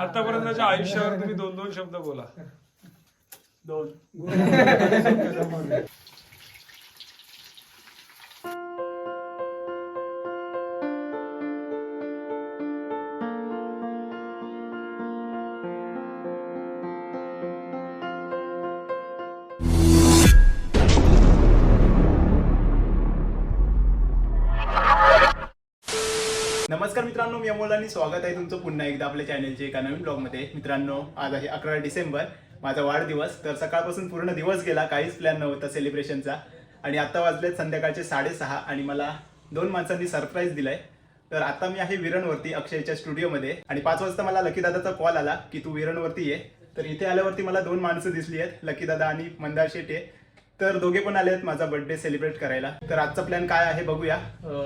आतापर्यंतच्या आयुष्यावर तुम्ही दोन दोन शब्द बोला. नमस्कार आणि स्वागत आहे तुमचं पुन्हा एकदा आपल्या चॅनलचे एका नवीन ब्लॉगमध्ये मित्रांनो आज आहे अकरा डिसेंबर माझा वाढदिवस. तर सकाळपासून पूर्ण दिवस गेला काहीच प्लॅन नव्हता सेलिब्रेशनचा आणि आता वाजलेत संध्याकाळचे साडेसहा आणि मला दोन माणसांनी सरप्राईज दिलाय. तर आता मी आहे विरणवरती अक्षयच्या स्टुडिओमध्ये आणि पाच वाजता मला लकी दादाचा कॉल आला की तू विरणवरती ये. तर इथे आल्यावरती मला दोन माणसं दिसली आहेत. लकी दादा आणि मंदार शेटे तर दोघे पण आले आहेत माझा बर्थडे सेलिब्रेट करायला. तर आजचा प्लॅन काय आहे बघूया.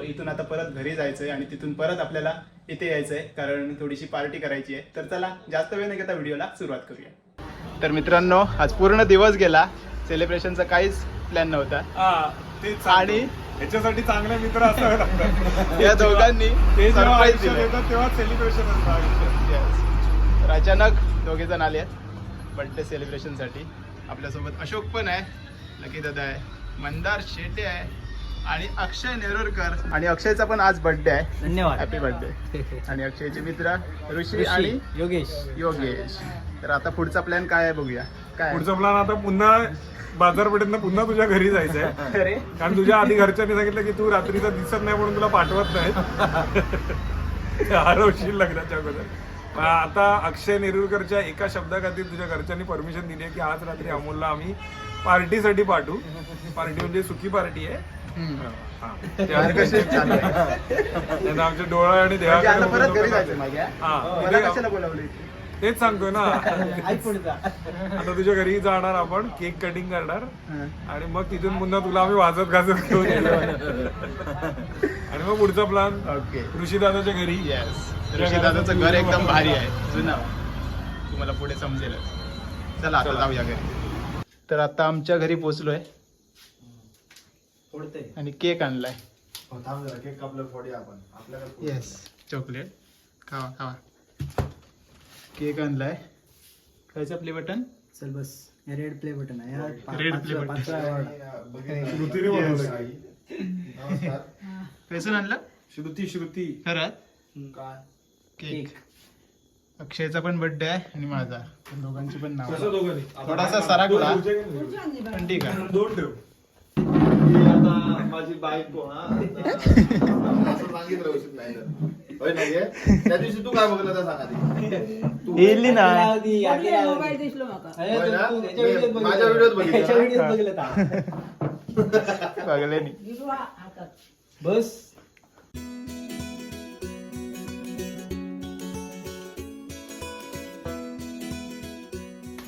इथून आता परत घरी जायचंय आणि तिथून परत आपल्याला इथे यायचंय कारण थोडीशी पार्टी करायची आहे. तर चला जास्त वेळ न घेता व्हिडिओला सुरुवात करूया. तर मित्रांनो आज पूर्ण दिवस गेला. सेलिब्रेशनचा काहीच प्लॅन नव्हता. आणि ह्याच्यासाठी चांगले मित्र असावे लागतात. या दोघांनी तेव्हा सेलिब्रेशन असतं. तर अचानक दोघे जण आले आहेत बर्थडे सेलिब्रेशनसाठी आपल्यासोबत अशोक पण आहे. लकी दादा आहे. मंदार शेटे आहे. आणि अक्षय नेरुरकर. आणि अक्षयचा पण आज बर्थडे आहे. धन्यवाद. हॅपी बर्थडे आणि अक्षयचे मित्र ऋषी आणि योगेश. योगेश. तर आता पुढचा प्लॅन काय आहे बघूया. काय आहे? पुढचा प्लॅन आता पुन्हा बाजारपेठेतनं पुन्हा तुझ्या घरी जायचंय. अरे. कारण तुझ्या आधी घरच्यांनी सांगितलं की तू रात्रीचा दिसत नाही म्हणून तुला पाठवत नाहीत हरवशील लग्नाच्या अगोदर. पण आता अक्षय नेरुरकरच्या एका शब्दाखातीर तुझ्या घरच्यांनी परमिशन दिली आहे की आज रात्री अमोलला आम्ही पार्टीसाठी पाठवू. पार्टी म्हणजे सुखी पार्टी आहे. हा. आमच्या डोळा आणि म्हणजे आता परत घरी देहा जायचं माझ्या हा. मला कशाला बोलावलं तेच सांगतोय ना. आता तुझ्या घरी जाणार आपण केक कटिंग करणार. हं. आणि मग तिथून पुन्हा तुला आम्ही वाजत गाजत घेऊन येणार. आणि मग पुढचा प्लॅन ओके. ऋषी दादाच्या घरी येस ऋषी दादाचं घर एकदम भारी आहे. जुनं. तुम्हाला पुढे समजेलच. चला आता जाऊया घरी. तर आता आमच्या घरी पोचलोय. पुढते आणि केक आणलाय. केक कापलं फोडी आपण. आपल्याकडे येस चॉकलेट. खावा खावा. केक आणलाय. खायचं प्ले बटन चल बस. रेड प्ले बटन आहे. हा पा- Red पाचवा- play button. पाचवा award. श्रुतीने बनवलं नमस्कार. पैसून आणलं? श्रुती श्रुती. काय? केक. अक्षयचा पण बर्थडे आहे आणि माझा. दोघांची पण नाव. थोडासा सरकला दोन पण ठीक आहे. ठेव. आता माझी बायको हा सांगितलं हे? त्या दिवशी तू काय बघलं सांग येईल ना. बघितलं. माझ्या व्हिडिओत? बघले नाही. बस.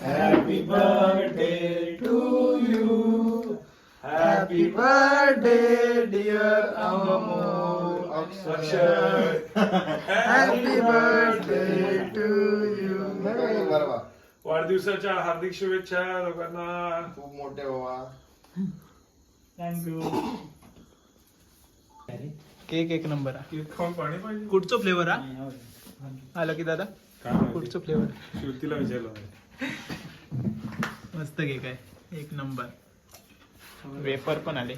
Happy birthday to you happy birthday dear Amol Akshay happy birthday to you बरं बा. वाढदिवसाच्या हार्दिक शुभेच्छा लोकांना. खूप मोठे बाबा. थँक्यू केक एक नंबर आहे केक खाऊन पाणी पाहिजे. कुठचं फ्लेवर हा? आलं की दादा? काय माहिती? कुठचं फ्लेवर श्रुतीला विचारलं. मस्त केक आहे. एक नंबर. वेफर पण आले.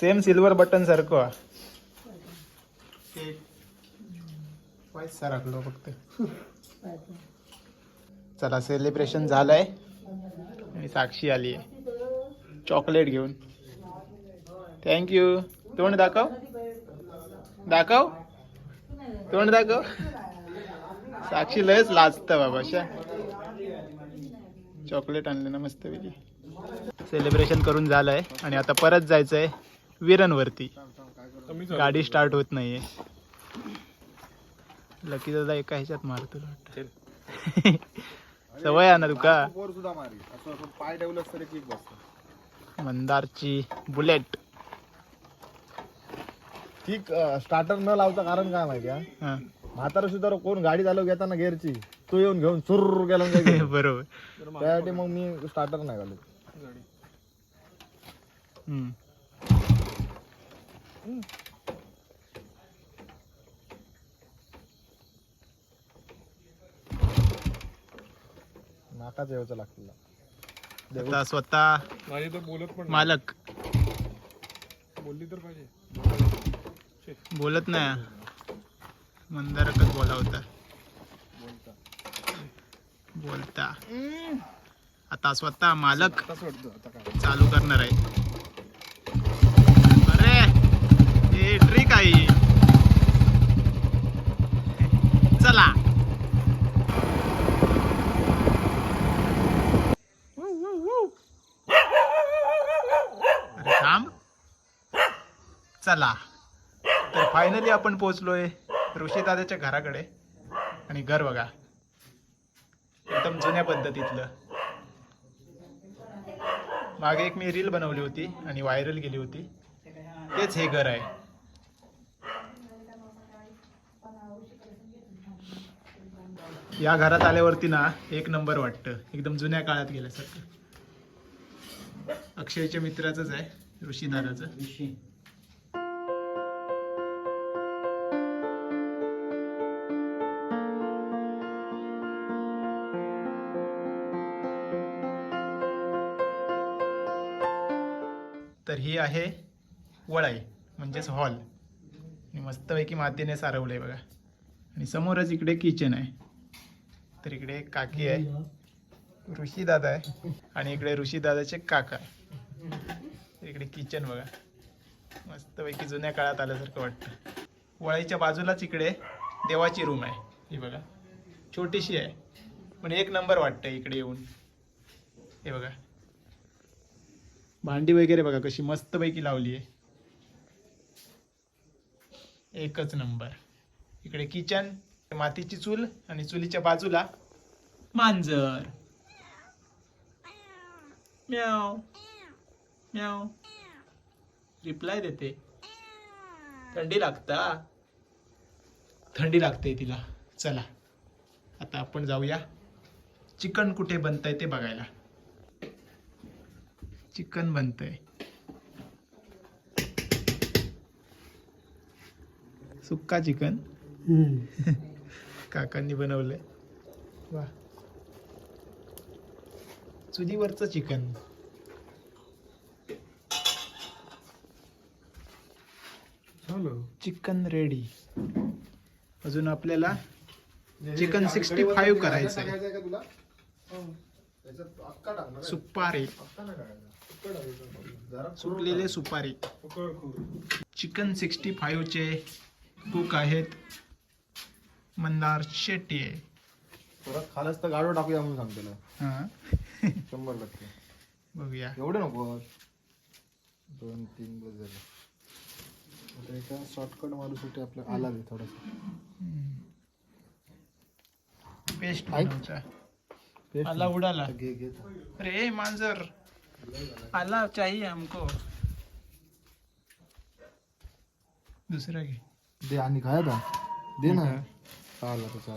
सेम सिल्वर बटन सारखं सरकलो फक्त. चला सेलिब्रेशन झालंय. आणि साक्षी आली आहे. चॉकलेट घेऊन. थँक्यू तोंड दाखव. दाखव. तोंड दाखव. साक्षी लयच लाजत बाबा शा. चॉकलेट आणलं ना मस्त सेलिब्रेशन करून झालंय आणि आता परत जायचंय विरणवरती. गाडी स्टार्ट होत नाहीये. लकी दादा एका ह्याच्यात मारतो वाटतं. सवय आहे ना तुका? वर सुद्धा मारी असं असं पाय ठेवलंस तरी केक बसतो मंदारची बुलेट ठीक स्टार्टर न लावता कारण काय माहिती आहे? हा. म्हातारा सुद्धा कोण गाडी चालव घेताना गेअरची तो येऊन घेऊन चुर गेला आणि काय घेऊन. बरोबर. त्यासाठी मग मी स्टार्टर नाही हम्म. नाकाच यायचं लागतील आता स्वतः. मालक. बोलली तर पाहिजे. बोलत नाही. मंदारकच बोला होता बोलता. आता स्वतः मालक चालू करणार आहे. अरे हे ट्रिक आहे. चला. अरे थांब. चला. तर फायनली आपण पोहोचलोय ऋषीदादाच्या घराकडे. आणि घर बघा. एकदम जुन्या पद्धतीतलं. मागे एक मी रील बनवली होती आणि व्हायरल गेली होती. तेच हे घर आहे. या घरात आल्यावरती ना एक नंबर वाटतं. एकदम जुन्या काळात गेल्यासारखं. अक्षयच्या मित्राचंच आहे ऋषीदाराचं तर ही आहे वळाई म्हणजेच हॉल आणि मस्तपैकी मातीने सारवलं आहे बघा. आणि समोरच इकडे किचन आहे. तर इकडे काकी आहे. ऋषीदादा आहे. आणि इकडे ऋषीदादाचे काका इकडे किचन बघा. मस्तपैकी जुन्या काळात आल्यासारखं वाटतं. वळाईच्या बाजूलाच इकडे देवाची रूम आहे. ही बघा. छोटीशी आहे. पण एक नंबर वाटतं इकडे येऊन. हे बघा. भांडी वगैरे बघा कशी मस्तपैकी लावली आहे. एकच नंबर. इकडे किचन मातीची चूल आणि चुलीच्या बाजूला मांजर. म्याव. म्याव. रिप्लाय देते. थंडी लागता? थंडी लागते तिला. चला. आता आपण जाऊया. चिकन कुठे बनताय ते बघायला. चिकन बनतंय. सुक्का चिकन. काकांनी बनवलंय. वा. चुलीवरचं चिकन. झालं चिकन रेडी. अजून आपल्याला चिकन सिक्स्टी फाईव्ह करायचं आहे टाकणार आहे. सुपारी. सुकलेले सुपारी. चिकन सिक्स्टी फाईव्हचे कुक आहेत मंदार शेट्टी. आहे परत खालच तर गाडो टाकूया म्हणून सांगतो. हां. शंभर टक्के. बघूया. एवढे नको दोन तीन बस झाले. आता एका शॉर्टकट मारूसाठी आपल्याला आला रे थोडासा. पेस्ट आला उडाला. घे घे. अरे मांजर. आला चाहिए हमको। दुसरा घे दे आणि काय आता दे ना आला त्याचा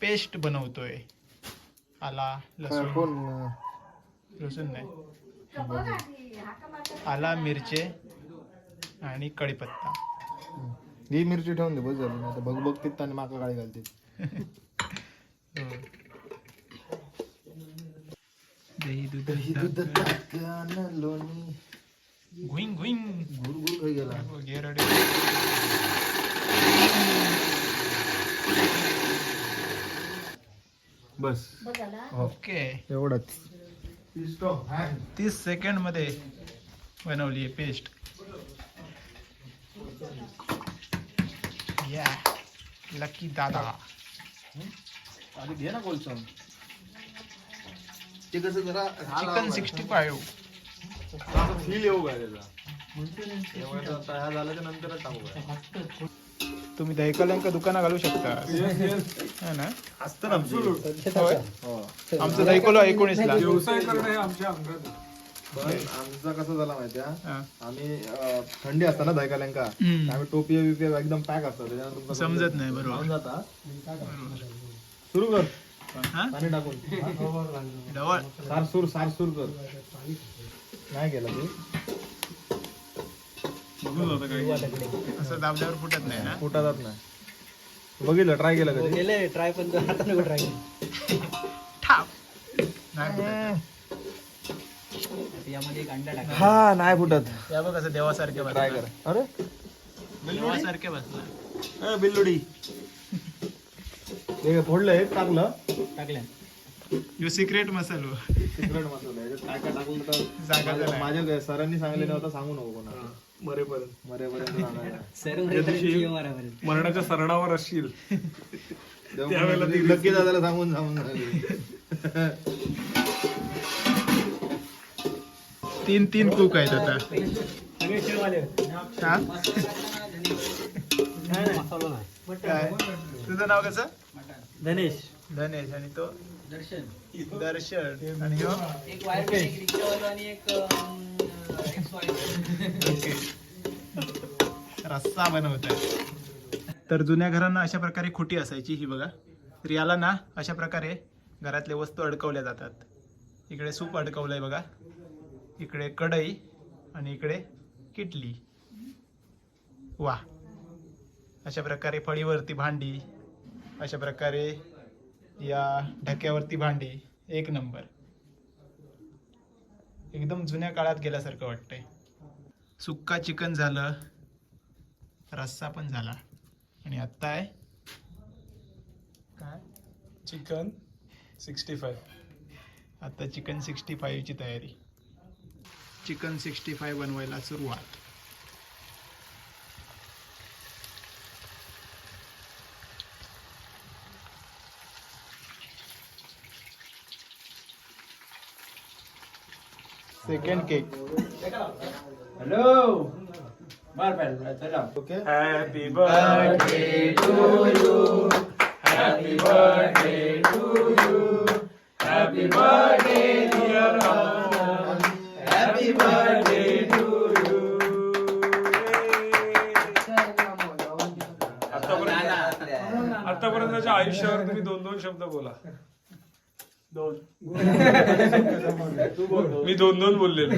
पेस्ट बनवतोय। आला लसूण। कोण लसूण नाही। आला मिरचे आणि कढीपत्ता। ही मिरची ठेवून दे बस झाली बघ बघ तिथं आणि माका गाडी घालते. दही दूध दूध लोणी घुईंग घुईंग गुर गुर खाई गेला घे बस। ओके एवढंच. तीस सेकंड मध्ये बनवली आहे पेस्ट या लकी दादा घे ना कोलसम. ते कसं जरा चिकन सिक्स्टी फाईव्ह फील येऊ काय त्याचा त्यामुळे आता तयार झाल्याच्या नंतरच टाकू काय तुम्ही दहीकल्यांका दुकाना घालू शकता. है ना? असतं ना होय? आमचं दहीकोलो एकोणीसला. व्यवसाय करणं हे आमच्या अंगात आहे. पण आमचा कसं झाला माहितीये हा. आम्ही अं, थंडी असतं ना दायकाल्यांका हम्म. आम्ही टोपी बिपी एकदम पॅक असतात. तुमचा समजत नाही बरोबर. जाता सुरू कर? पाणी टाकून. डवळ सारसूर सारसूर कर. नाही केलं तू. बघून असं दाबल्यावर फुटत नाही ना? पोटा जात नाही. बघितलं ट्राय केलं कधी? केलंय ट्राय पण आता नको ट्राय ठाप नाही फुटत. यामध्ये एक अंडा टाका. हा नाही फुटत. या बघ असं देवासारखे ट्राय बसला. कर. अरे? देवासारखे बसला. ए, बिल्लुडी. हे फोडलंय टाकलं. टाकल्या यू सिक्रेट मसालो सिक्रेट मसाला याच्यात काय काय टाकलं तर सांगायचं माझ्या- नाही. माझ्या सरांनी सांगितले नव्हतं सांगू नको कोणाला. मरेपर्यंत. मरेपर्यंत सांगायला. सर मारापर्यंत. मरणाच्या सरणावर असशील. त्यावेळेला ती लक्की दादाला सांगून सांगून. तीन तीन कुक आहेत आता. सगळे शेववाले. हा? मसाला नाही. काय? तुझं नाव कसं? धनेश. धनेश आणि तो दर्शन. दर्शन. आणि ह्यो एक वायर एक रिक्षावाला आणि एक रस्सा बनवतात तर जुन्या घरांना अशा प्रकारे खुटी असायची ही बघा. तर याला ना अशा प्रकारे घरातले वस्तू अडकवल्या जातात. इकडे सूप अडकवलंय बघा. इकडे कढई आणि इकडे किटली. वा अशा प्रकारे फळीवरती भांडी. अशा प्रकारे या ढक्यावरती भांडी एक नंबर. एकदम जुन्या काळात गेल्यासारखं वाटतंय. सुक्का चिकन झालं रस्सा पण झाला. आणि आत्ता आहे काय? चिकन सिक्स्टी फाय आता चिकन सिक्स्टी फाईव्हची तयारी. चिकन सिक्स्टी फाय बनवायला सुरुवात. सेकंड केक हॅलो मार पाहिजे चला okay happy birthday happy birthday dear happy birthday to you आतापर्यंत आतापर्यंतच्या आयुष्यावर तुम्ही दोन दोन शब्द बोला. दोन. मी दोन दोन बोललेलो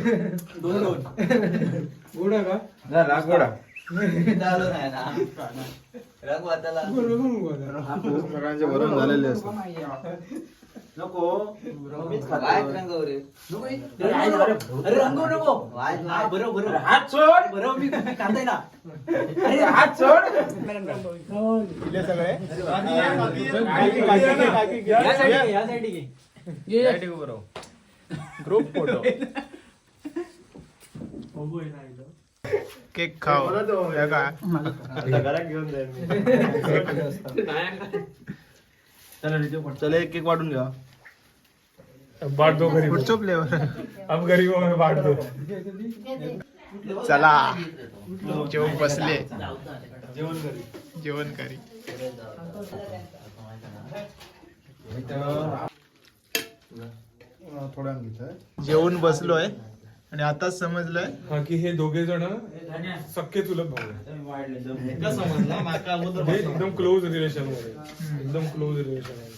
सगळ्यांचे भरून झालेले असतात. अरे रंगव नको. हा, बरोबर बरोबर हात सोड. बरोबर मी कांदाय ना. अरे हात सोड. दिले सगळे. या साईड या साईड ग्रुप फोटो केक खाओ या का घरात घेऊन जाईल चला एक केक वाटून घ्या. बांट दो गरीब पुढचं फ्लेवर हम गरीबों में बांट दो. चला. जेवण बसले. जेवण करी. जेवण करी. थोड्या घेतोय जेवण बसलोय. आणि आताच समजलंय हा की हे दोघे जण सख्खे चुलत भाऊ आहेत. समजला माका अगोदर हे एकदम क्लोज रिलेशनमध्ये एकदम क्लोज रिलेशनमध्ये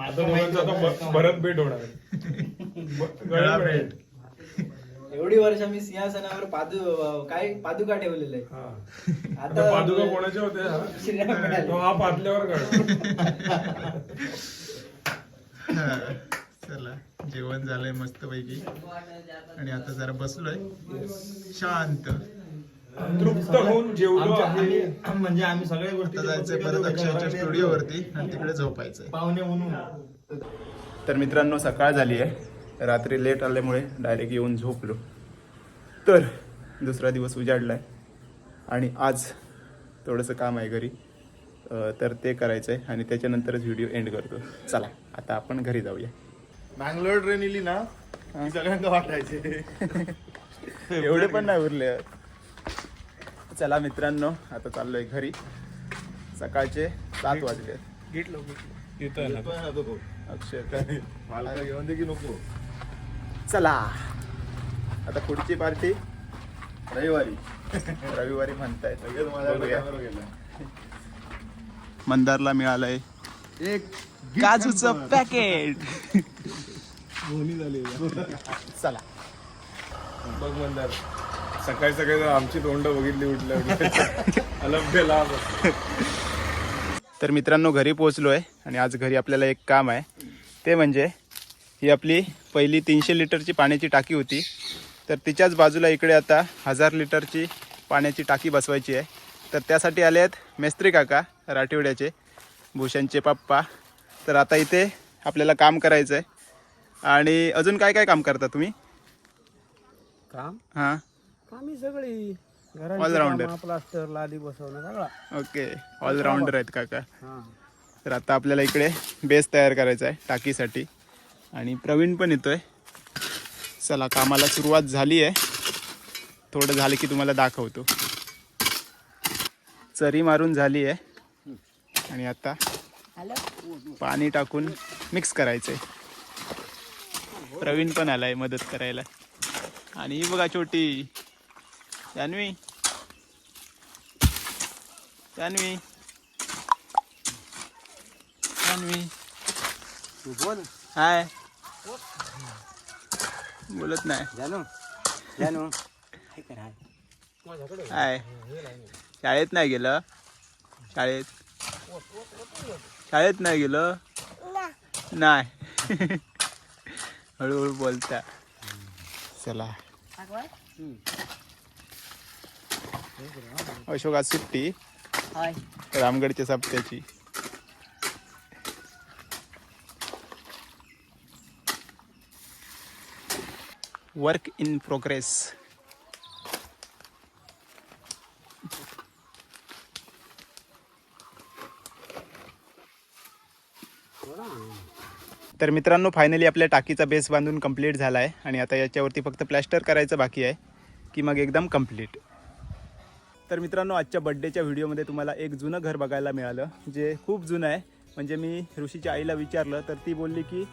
आता दोघांचं आता भ- भरत भेट होणार आहे. ब- गळा भेट. एवढी वर्ष आम्ही सिंहासनावर पादू काय पादुका ठेवलेलं. आहे हा. आता पादुका कोणाच्या होत्या? हा? श्रीराम मिळाले. तो हा पातल्यावर कळला चला. जेवण झालंय मस्त पैकी आणि आता जरा बसलोय. शांत. तृप्त होऊन जेवलो आहे. म्हणजे आम्ही सगळ्या गोष्टी जायचंय परत अक्षयच्या स्टुडिओवरती आणि तिकडे झोपायचंय. पाहुणे म्हणून. तर मित्रांनो सकाळ झाली आहे. रात्री लेट आल्यामुळे डायरेक्ट येऊन झोपलो. तर दुसरा दिवस उजाडला आहे आणि आज थोडंसं काम आहे घरी. तर ते करायचं आहे आणि त्याच्यानंतरच व्हिडिओ एंड करतो. चला आता आपण घरी जाऊया. मँगलोर ट्रेन इली ना की सगळ्यांना वाटायचे. एवढे पण नाही उरले. चला मित्रांनो आता चाललोय घरी. सकाळचे सात वाजले. घेतलो अक्षय मला घेऊन दे की नको. चला. आता पुढची पार्टी. रविवारी. रविवारी. कॅमेरा गेला. मंदारला मिळालंय. एक काजूचं पॅकेट. चला. बघ मंदार सकाळी सकाळी आमची तोंड बघितली उठल्या अलभ्य लाभ. तर मित्रांनो घरी पोहोचलो आहे आणि आज घरी आपल्याला एक काम आहे. ते म्हणजे ही आपली पहिली तीनशे लिटरची पाण्याची टाकी होती. तर तिच्याच बाजूला इकडे आता हजार लिटरची पाण्याची टाकी बसवायची आहे. तर त्यासाठी आले आहेत मेस्त्री काका राठिवड्याचे भूषणचे पप्पा तर आता इथे आपल्याला काम करायचं आहे आणि अजून काय काय काम करता तुम्ही? काम? हां. कामी सगळी. Allrounder. प्लास्टर लादी बसवणं सगळा. ओके. ऑलराऊंडर आहेत काका हा. तर आता आपल्याला इकडे बेस तयार करायचा आहे टाकीसाठी. आणि प्रवीण पण येतोय. चला कामाला सुरुवात झाली आहे थोडं झालं की तुम्हाला दाखवतो. चरी मारून झाली आहे आणि आता पाणी टाकून मिक्स करायचं आहे प्रवीण पण आलाय मदत करायला. आणि ही बघा छोटी. जान्हवी. जान्हवी. जान्हवी. तू बोल. हाय. बोलत नाही. जानू. जानू. हाय. शाळेत नाही गेलं. शाळेत. शाळेत नाही गेलं? नाही. हळूहळू बोलता. चला. अशोक आज सुट्टी. रामगडच्या सप्त्याची. वर्क इन प्रोग्रेस तर मित्रांनो फायनली आपल्या टाकीचा बेस बांधून कंप्लीट झाला आहे. आणि आता याच्यावरती फक्त प्लॅस्टर करायचं बाकी आहे की मग एकदम कंप्लीट तर मित्रांनो आजच्या बड्डेच्या व्हिडिओमध्ये तुम्हाला एक जुनं घर बघायला मिळालं जे खूप जुनं आहे. म्हणजे मी ऋषीच्या आईला विचारलं तर ती बोलली की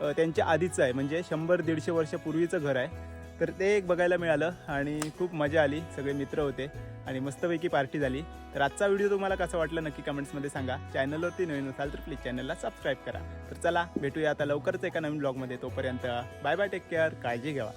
त्यांच्या आधीचं आहे. म्हणजे शंभर दीडशे वर्षापूर्वीचं घर आहे. तर ते एक बघायला मिळालं आणि खूप मजा आली. सगळे मित्र होते आणि मस्तपैकी पार्टी झाली. तर आजचा व्हिडिओ तुम्हाला कसा वाटला नक्की कमेंट्समध्ये सांगा. चॅनलवरती नवीन असाल तर प्लीज चॅनलला सबस्क्राईब करा. तर चला भेटूया आता लवकरच एका नवीन ब्लॉगमध्ये तोपर्यंत बाय बाय टेक केअर काळजी घ्यावा